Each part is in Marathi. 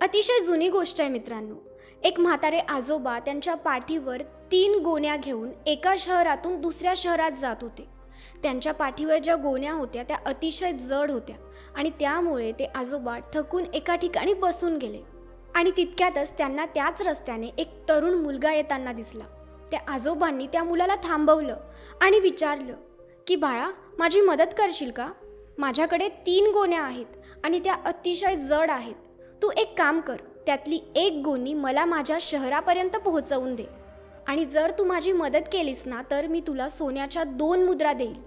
अतिशय जुनी गोष्ट आहे मित्रांनो. एक म्हातारे आजोबा त्यांच्या पाठीवर तीन गोण्या घेऊन एका शहरातून दुसऱ्या शहरात जात होते. त्यांच्या पाठीवर ज्या गोण्या होत्या त्या अतिशय जड होत्या आणि त्यामुळे ते आजोबा थकून एका ठिकाणी बसून गेले. आणि तितक्यातच त्यांना त्याच रस्त्याने एक तरुण मुलगा येताना दिसला. त्या आजोबांनी त्या मुलाला थांबवलं आणि विचारलं की बाळा माझी मदत करशील का? माझ्याकडे तीन गोण्या आहेत आणि त्या अतिशय जड आहेत. तू एक काम कर त्यातली एक गोणी मला माझ्या शहरापर्यंत पोहोचवून दे. आणि जर तू माझी मदत केलीस ना तर मी तुला सोन्याच्या दोन मुद्रा देईल.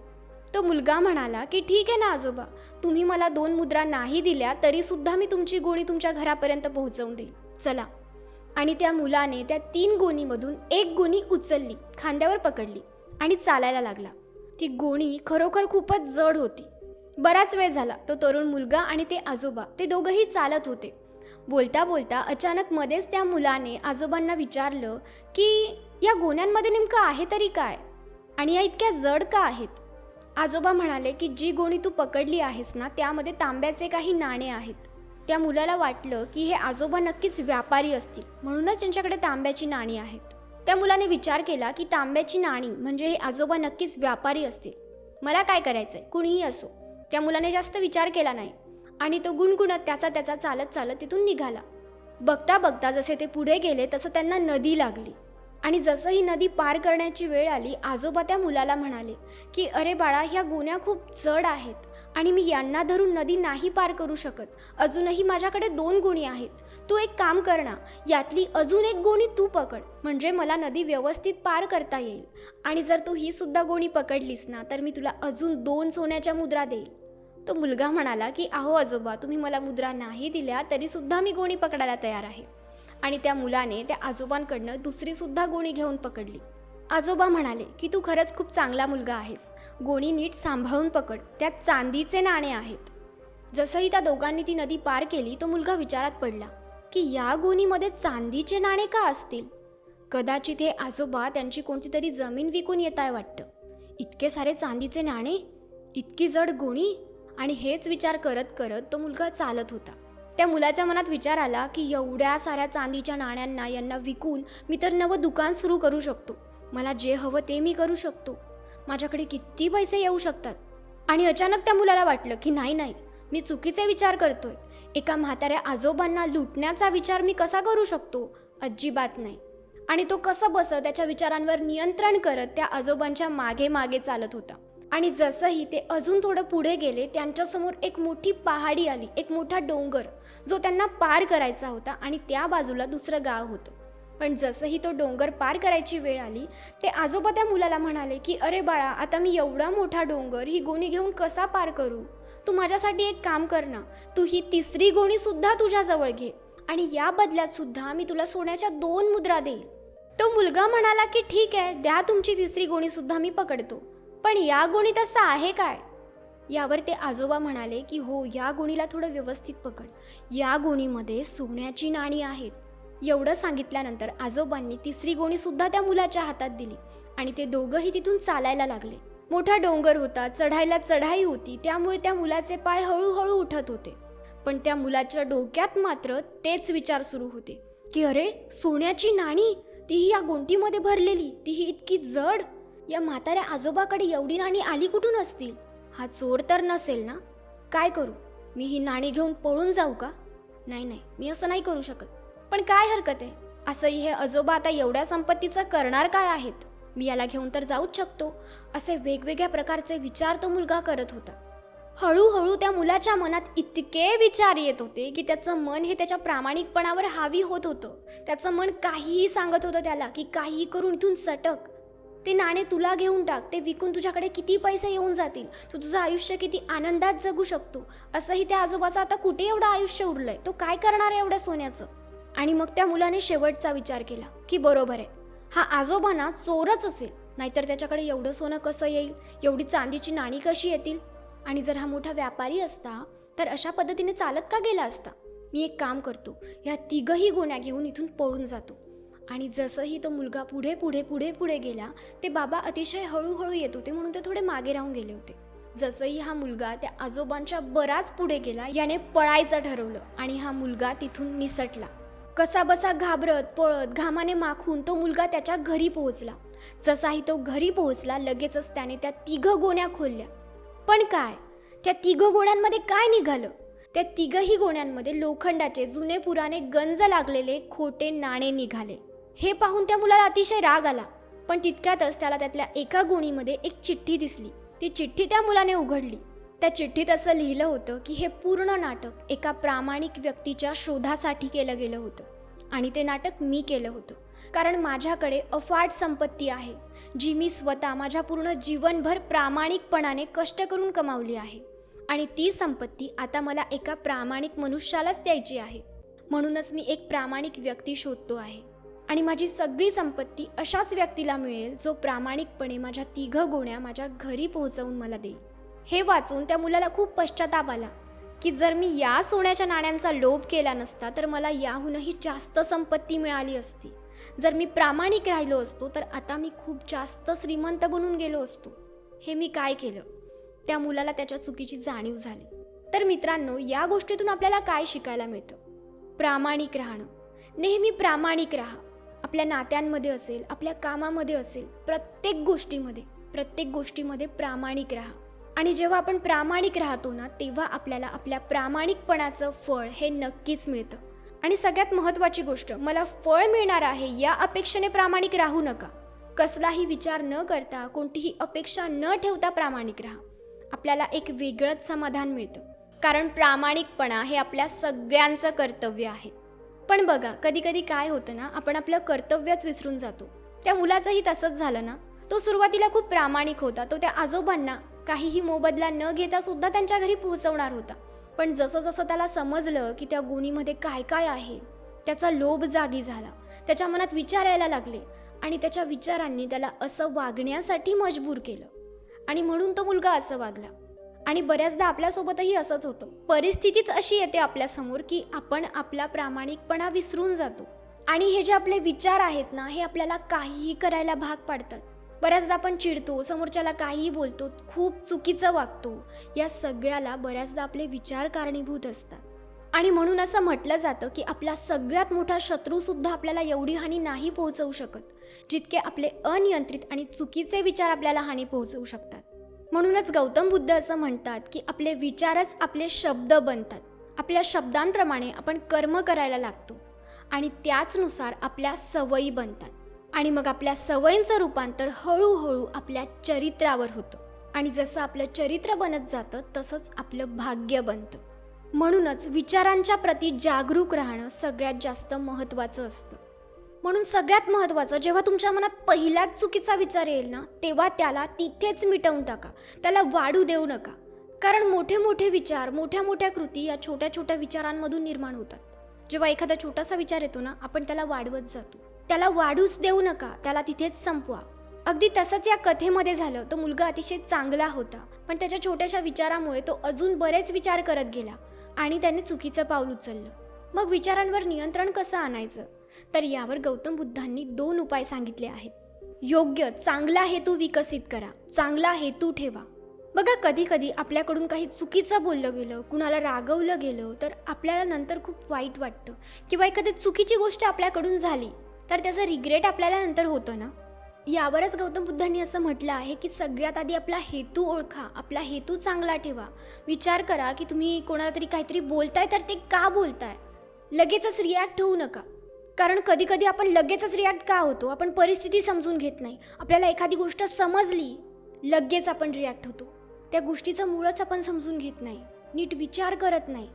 तो मुलगा म्हणाला की ठीक आहे ना आजोबा. तुम्ही मला दोन मुद्रा नाही दिल्या तरीसुद्धा मी तुमची गोणी तुमच्या घरापर्यंत पोहोचवून देईल. चला. आणि त्या मुलाने त्या तीन गोणीमधून एक गोणी उचलली खांद्यावर पकडली आणि चालायला लागला. ती गोणी खरोखर खूपच जड होती. बराच वेळ झाला तो तरुण मुलगा आणि ते आजोबा ते दोघंही चालत होते. बोलता बोलता अचानक मध्येच त्या मुलाने आजोबांना विचारलं की या गोण्यांमध्ये नेमकं आहे तरी काय? आणि या इतक्या जड का आहेत? आजोबा म्हणाले की जी गोणी तू पकडली आहेस ना त्यामध्ये तांब्याचे काही नाणे आहेत. त्या मुलाला वाटलं की हे आजोबा नक्कीच व्यापारी असतील म्हणूनच त्यांच्याकडे तांब्याची नाणी आहेत. त्या मुलाने विचार केला की तांब्याची नाणी म्हणजे हे आजोबा नक्कीच व्यापारी असतील. मला काय करायचं आहे कुणीही असो. त्या मुलाने जास्त विचार केला नाही. आणि तो गुणगुणत त्याचा त्याचा चालत चालत तिथून निघाला. बघता बघता जसे ते पुढे गेले तसं त्यांना नदी लागली. आणि जसं ही नदी पार करण्याची वेळ आली आजोबा त्या मुलाला म्हणाले की अरे बाळा ह्या गुन्ह्या खूप जड आहेत आणि मी यांना धरून नदी नाही पार करू शकत. अजूनही माझ्याकडे दोन गुणी आहेत. तू एक काम कर ना यातली अजून एक गोणी तू पकड. म्हणजे मला नदी व्यवस्थित पार करता येईल. आणि जर तू ही सुद्धा गोणी पकडलीस ना तर मी तुला अजून दोन सोन्याच्या मुद्रा देईल. तो मुलगा म्हणाला की अहो आजोबा तुम्ही मला मुद्रा नाही दिल्या तरीसुद्धा मी गोणी पकडायला तयार आहे. आणि त्या मुलाने त्या आजोबांकडनं दुसरीसुद्धा गोणी घेऊन पकडली. आजोबा म्हणाले की तू खरंच खूप चांगला मुलगा आहेस. गोणी नीट सांभाळून पकड. त्यात चांदीचे नाणे आहेत. जसंही त्या दोघांनी ती नदी पार केली तो मुलगा विचारात पडला की या गोणीमध्ये चांदीचे नाणे का असतील? कदाचित हे आजोबा त्यांची कोणती तरी जमीन विकून येत आहे वाटतं. इतके सारे चांदीचे नाणे? इतकी जड गोणी? आणि हेच विचार करत करत तो मुलगा चालत होता. त्या मुलाच्या मनात विचार आला की एवढ्या साऱ्या चांदीच्या नाण्यांना यांना विकून मी तर नवं दुकान सुरू करू शकतो. मला जे हवं ते मी करू शकतो. माझ्याकडे किती पैसे येऊ शकतात? आणि अचानक त्या मुलाला वाटलं की नाही नाही मी चुकीचे विचार करतोय. एका म्हाताऱ्या आजोबांना लुटण्याचा विचार मी कसा करू शकतो? अजिबात नाही. आणि तो कसं बसं त्याच्या विचारांवर नियंत्रण करत त्या आजोबांच्या मागे मागे चालत होता. आणि जसंही ते अजून थोडं पुढे गेले त्यांच्यासमोर एक मोठी पहाडी आली एक मोठा डोंगर जो त्यांना पार करायचा होता आणि त्या बाजूला दुसरं गाव होतं. पण जसंही तो डोंगर पार करायची वेळ आली ते आजोबा त्या मुलाला म्हणाले की अरे बाळा आता मी एवढा मोठा डोंगर ही गोणी घेऊन कसा पार करू? तू माझ्यासाठी एक काम कर ना तू ही तिसरी गोणीसुद्धा तुझ्याजवळ घे आणि या बदल्यात सुद्धा मी तुला सोन्याच्या दोन मुद्रा देईल. तो मुलगा म्हणाला की ठीक आहे द्या तुमची तिसरी गोणीसुद्धा मी पकडतो. पण या गुणी असं आहे काय? यावर ते आजोबा म्हणाले की हो या गुणीला थोडं व्यवस्थित पकड. या गुणीमध्ये सोन्याची नाणी आहेत. एवढं सांगितल्यानंतर आजोबांनी तिसरी गोणीसुद्धा त्या मुलाच्या हातात दिली आणि ते दोघंही तिथून चालायला लागले. मोठा डोंगर होता चढायला चढाई होती त्यामुळे त्या मुलाचे पाय हळूहळू उठत होते. पण त्या मुलाच्या डोक्यात मात्र तेच विचार सुरू होते. की अरे सोन्याची नाणी? तीही या गोंटीमध्ये भरलेली तीही इतकी जड? या म्हाताऱ्या आजोबाकडे एवढी नाणी आली कुठून असतील? हा चोर तर नसेल ना? काय करू? मी ही नाणी घेऊन पळून जाऊ का? नाही नाही मी असं नाही करू शकत. पण काय हरकत आहे? असंही हे आजोबा आता एवढ्या संपत्तीचं करणार काय आहेत? मी याला घेऊन तर जाऊच शकतो. असे वेगवेगळ्या प्रकारचे विचार तो मुलगा करत होता. हळूहळू त्या मुलाच्या मनात इतके विचार येत होते की त्याचं मन हे त्याच्या प्रामाणिकपणावर हावी होत होतं. त्याचं मन काहीही सांगत होतं त्याला की काहीही करून इथून सटक. ते नाणे तुला घेऊन टाक ते विकून तुझ्याकडे किती पैसे येऊन जातील? तू तुझं आयुष्य किती आनंदात जगू शकतो. असंही त्या आजोबाचं आता कुठे एवढं आयुष्य उरलंय? तो काय करणार आहे एवढ्या सोन्याचं? आणि मग त्या मुलाने शेवटचा विचार केला की बरोबर आहे हा आजोबा ना चोरच असेल. नाहीतर त्याच्याकडे एवढं सोनं कसं येईल? एवढी चांदीची नाणी कशी येतील? आणि जर हा मोठा व्यापारी असता तर अशा पद्धतीने चालत का गेला असता? मी एक काम करतो ह्या तिघही गोण्या घेऊन इथून पळून जातो. आणि जसंही तो मुलगा पुढे पुढे पुढे पुढे गेला ते बाबा अतिशय हळूहळू येत होते म्हणून ते थोडे मागे राहून गेले होते. जसंही हा मुलगा त्या आजोबांच्या बराच पुढे गेला याने पळायचं ठरवलं आणि हा मुलगा तिथून निसटला. कसा बसा घाबरत पळत घामाने माखून तो मुलगा त्याच्या घरी पोहोचला. जसाही तो घरी पोहोचला लगेचच त्याने त्या तिघ गोण्या खोलल्या. पण काय? त्या तिघ गोण्यांमध्ये काय निघालं? त्या तिघही गोण्यांमध्ये लोखंडाचे जुने पुराने गंज लागलेले खोटे नाणे निघाले. हे पाहून त्या मुलाला अतिशय राग आला. पण तितक्यातच त्याला त्यातल्या एका गोणीमध्ये एक चिठ्ठी दिसली. ती चिठ्ठी त्या मुलाने उघडली. त्या चिठ्ठीत असं लिहिलं होतं की हे पूर्ण नाटक एका प्रामाणिक व्यक्तीच्या शोधासाठी केलं गेलं होतं. आणि ते नाटक मी केलं होतं. कारण माझ्याकडे अफाट संपत्ती आहे जी मी स्वतः माझ्या पूर्ण जीवनभर प्रामाणिकपणाने कष्ट करून कमावली आहे. आणि ती संपत्ती आता मला एका प्रामाणिक मनुष्यालाच द्यायची आहे. म्हणूनच मी एक प्रामाणिक व्यक्ती शोधतो आहे. आणि माझी सगळी संपत्ती अशाच व्यक्तीला मिळेल जो प्रामाणिकपणे माझ्या तिघ गोण्या माझ्या घरी पोहोचवून मला देईल. हे वाचून त्या मुलाला खूप पश्चाताप आला की जर मी या सोन्याच्या नाण्यांचा लोभ केला नसता तर मला याहूनही जास्त संपत्ती मिळाली असती. जर मी प्रामाणिक राहिलो असतो तर आता मी खूप जास्त श्रीमंत बनून गेलो असतो. हे मी काय केलं? त्या मुलाला त्याच्या चुकीची जाणीव झाली. तर मित्रांनो या गोष्टीतून आपल्याला काय शिकायला मिळतं? प्रामाणिक राहणं. नेहमी प्रामाणिक राहा. आपल्या नात्यांमध्ये असेल आपल्या कामामध्ये असेल प्रत्येक गोष्टीमध्ये प्रत्येक गोष्टीमध्ये प्रामाणिक राहा. आणि जेव्हा आपण प्रामाणिक राहतो ना तेव्हा आपल्याला आपल्या प्रामाणिकपणाचं फळ हे नक्कीच मिळतं. आणि सगळ्यात महत्त्वाची गोष्ट मला फळ मिळणार आहे या अपेक्षेने प्रामाणिक राहू नका. कसलाही विचार न करता कोणतीही अपेक्षा न ठेवता प्रामाणिक राहा. आपल्याला एक वेगळंच समाधान मिळतं. कारण प्रामाणिकपणा हे आपल्या सगळ्यांचं कर्तव्य आहे. पण बघा कधी कधी काय होतं ना आपण आपलं कर्तव्यच विसरून जातो. त्या मुलाचंही तसंच झालं ना. तो सुरुवातीला खूप प्रामाणिक होता. तो त्या आजोबांना काहीही मोबदला न घेता सुद्धा त्यांच्या घरी पोहोचवणार होता. पण जसं जसं त्याला समजलं की त्या गुणीमध्ये काय काय आहे त्याचा लोभ जागी झाला. त्याच्या मनात विचार यायला लागले आणि त्याच्या विचारांनी त्याला असं वागण्यासाठी मजबूर केलं. आणि म्हणून तो मुलगा असं वागला. आणि बऱ्याचदा आपल्यासोबतही असंच होतं. परिस्थितीच अशी येते आपल्यासमोर की आपण आपला प्रामाणिकपणा विसरून जातो. आणि हे जे आपले विचार आहेत ना हे आपल्याला काहीही करायला भाग पाडतात. बऱ्याचदा आपण चिडतो समोरच्याला काहीही बोलतो खूप चुकीचं वागतो या सगळ्याला बऱ्याचदा आपले विचार कारणीभूत असतात. आणि म्हणून असं म्हटलं जातं की आपला सगळ्यात मोठा शत्रूसुद्धा आपल्याला एवढी हानी नाही पोहोचवू शकत जितके आपले अनियंत्रित आणि चुकीचे विचार आपल्याला हानी पोहोचवू शकतात. म्हणूनच गौतम बुद्ध असं म्हणतात की आपले विचारच आपले शब्द बनतात. आपल्या शब्दांप्रमाणे आपण कर्म करायला लागतो आणि त्याचनुसार आपल्या सवयी बनतात. आणि मग आपल्या सवयींचं रूपांतर हळूहळू आपल्या चरित्रावर होतं. आणि जसं आपलं चरित्र बनत जातं तसंच आपलं भाग्य बनतं. म्हणूनच विचारांच्या प्रती जागरूक राहणं सगळ्यात जास्त महत्त्वाचं असतं. म्हणून सगळ्यात महत्त्वाचं जेव्हा तुमच्या मनात पहिलाच चुकीचा विचार येईल ना तेव्हा त्याला तिथेच मिटवून टाका. त्याला वाढू देऊ नका. कारण मोठे मोठे विचार मोठ्या मोठ्या कृती या छोट्या छोट्या विचारांमधून निर्माण होतात. जेव्हा एखादा छोटासा विचार येतो ना आपण त्याला वाढवत जातो. त्याला वाढूच देऊ नका त्याला तिथेच संपवा. अगदी तसंच या कथेमध्ये झालं तो मुलगा अतिशय चांगला होता. पण त्याच्या छोट्याशा विचारामुळे तो अजून बरेच विचार करत गेला आणि त्याने चुकीचं पाऊल उचललं. मग विचारांवर नियंत्रण कसं आणायचं? तर यावर गौतम बुद्धांनी दोन उपाय सांगितले आहेत. योग्य चांगला हेतू विकसित करा चांगला हेतू ठेवा. बघा कधी कधी आपल्याकडून काही चुकीचं बोललं गेलं कुणाला रागवलं गेलं तर आपल्याला नंतर खूप वाईट वाटतं. किंवा एखादी चुकीची गोष्ट आपल्याकडून झाली तर त्याचं रिग्रेट आपल्याला नंतर होतं ना? यावरच गौतम बुद्धांनी असं म्हटलं आहे की सगळ्यात आधी आपला हेतू ओळखा आपला हेतू चांगला ठेवा. विचार करा की तुम्ही कोणाला तरी काहीतरी बोलताय तर ते का बोलताय? लगेचच रिॲक्ट होऊ नका. कारण कधी कधी आपण लगेचच रिॲक्ट का होतो? आपण परिस्थिती समजून घेत नाही. आपल्याला एखादी गोष्ट समजली लगेच आपण रिॲक्ट होतो. त्या गोष्टीचं मूळच आपण समजून घेत नाही. नीट विचार करत नाही.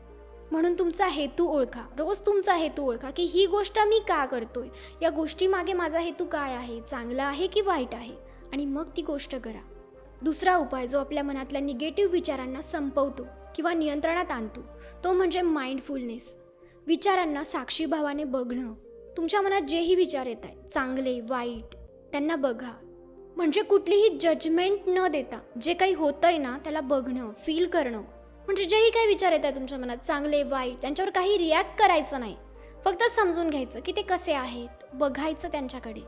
म्हणून तुमचा हेतू ओळखा. रोज तुमचा हेतू ओळखा की ही गोष्ट मी का करतोय? या गोष्टीमागे माझा हेतू काय आहे? चांगला आहे की वाईट आहे? आणि मग ती गोष्ट करा. दुसरा उपाय जो आपल्या मनातल्या निगेटिव्ह विचारांना संपवतो किंवा नियंत्रणात आणतो तो म्हणजे माइंडफुलनेस विचारांना साक्षीभावाने बघणं. तुमच्या मनात जेही विचार येत आहेत चांगले वाईट त्यांना बघा. म्हणजे कुठलीही जजमेंट न देता जे काही होतंय ना त्याला बघणं फील करणं. म्हणजे जेही काही विचार येत आहे तुमच्या मनात चांगले वाईट त्यांच्यावर काही रिॲक्ट करायचं नाही. फक्त समजून घ्यायचं की ते कसे आहेत बघायचं त्यांच्याकडे.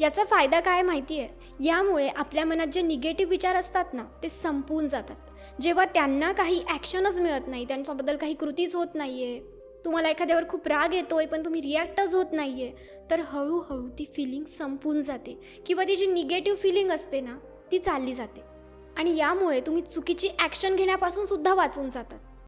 याचा फायदा काय माहिती आहे? यामुळे आपल्या मनात जे निगेटिव्ह विचार असतात ना ते संपून जातात. जेव्हा त्यांना काही ॲक्शनच मिळत नाही त्यांच्याबद्दल काही कृतीच होत नाही आहे तुम्हाला एखाद्यावर खूप राग येतोय पण तुम्ही रिॲक्टच होत नाही आहे तर हळूहळू ती फिलिंग संपून जाते. किंवा ती जी निगेटिव्ह फिलिंग असते ना ती चालली जाते. आणि यामुळे तुम्ही चुकीची ॲक्शन घेण्यापासून सुद्धा वाचून जातात.